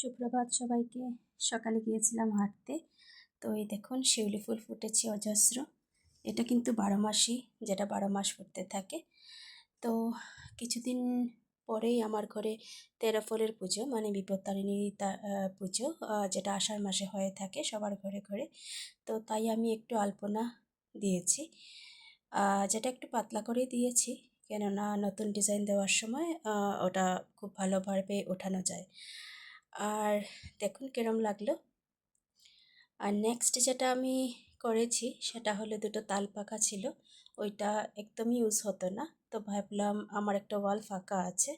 সুপ্রভাত সবাইকে। সকালে গিয়েছিলাম হাঁটতে। তো এই দেখুন, শিউলি ফুল ফুটেছে অজস্র। এটা কিন্তু বারো মাসই, যেটা বারো মাস ফুটতে থাকে। তো কিছুদিন পরেই আমার ঘরে তেরো ফলের পুজো মানে বিপত্তারিণী পুজো যেটা আষাঢ় মাসে হয়ে থাকে সবার ঘরে ঘরে। তো তাই আমি একটু আলপনা দিয়েছি। যেটা একটু পাতলা করে দিয়েছি, কেননা নতুন ডিজাইন দেওয়ার সময় ওটা খুব ভালোভাবে ওঠানো যায়। আর দেখুন কিরম লাগল। আর নেক্সট যেটা আমি করেছি, সেটা হলো দুটো তাল পাখা ছিল। ওইটা একদমই ইউজ হতো না। তো ভাবলাম আমার একটা ওয়াল ফাঁকা আছে।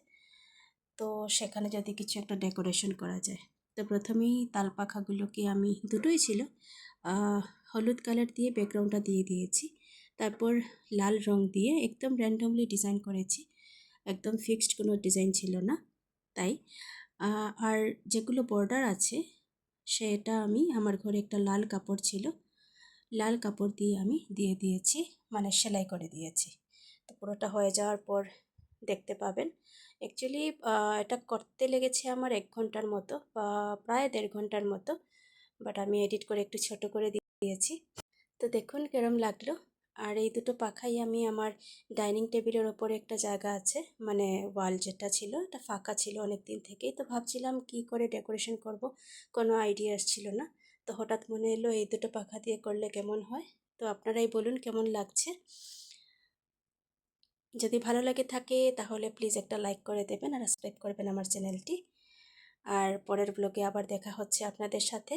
তো সেখানে যদি কিছু একটা ডেকোরেশন করা যায়। তো প্রথমেই তাল পাখাগুলোকে আমি দুটোই ছিল। হলুদ কালার দিয়ে ব্যাকগ্রাউন্ডটা দিয়ে দিয়েছি। তারপর লাল রং দিয়ে একদম র্যান্ডমলি ডিজাইন করেছি। একদম ফিক্সড কোনো ডিজাইন ছিল না। তাই আর যেগুলো বর্ডার আছে, সেটা আমি, আমার ঘরে একটা লাল কাপড় ছিল। লাল কাপড় দিয়ে আমি দিয়ে দিয়েছি মানে সেলাই করে দিয়েছি। তো পুরোটা হয়ে যাওয়ার পর দেখতে পাবেন। অ্যাকচুয়ালি এটা করতে লেগেছে আমার এক ঘণ্টার মতো, বা প্রায় দেড় ঘণ্টার মতো। বাট আমি এডিট করে একটু ছোট করে দিয়ে দিয়েছি। তো দেখুন কেরম লাগল। আর এই দুটো পাখাই আমি আমার ডাইনিং টেবিলের ওপরে একটা জায়গা আছে মানে ওয়াল যেটা ছিল এটা ফাঁকা ছিল অনেক দিন থেকেই। তো ভাবছিলাম কি করে ডেকোরেশন করব, কোনো আইডিয়া আসছিল না। তো হঠাৎ মনে এলো এই দুটো পাখা দিয়ে করলে কেমন হয়? তো আপনারাই বলুন কেমন লাগছে? যদি ভালো লাগে থাকে তাহলে প্লিজ একটা লাইক করে দেবেন আর সাবস্ক্রাইব করবেন আমার চ্যানেলটি। আর পরের ব্লগে আবার দেখা হচ্ছে আপনাদের সাথে।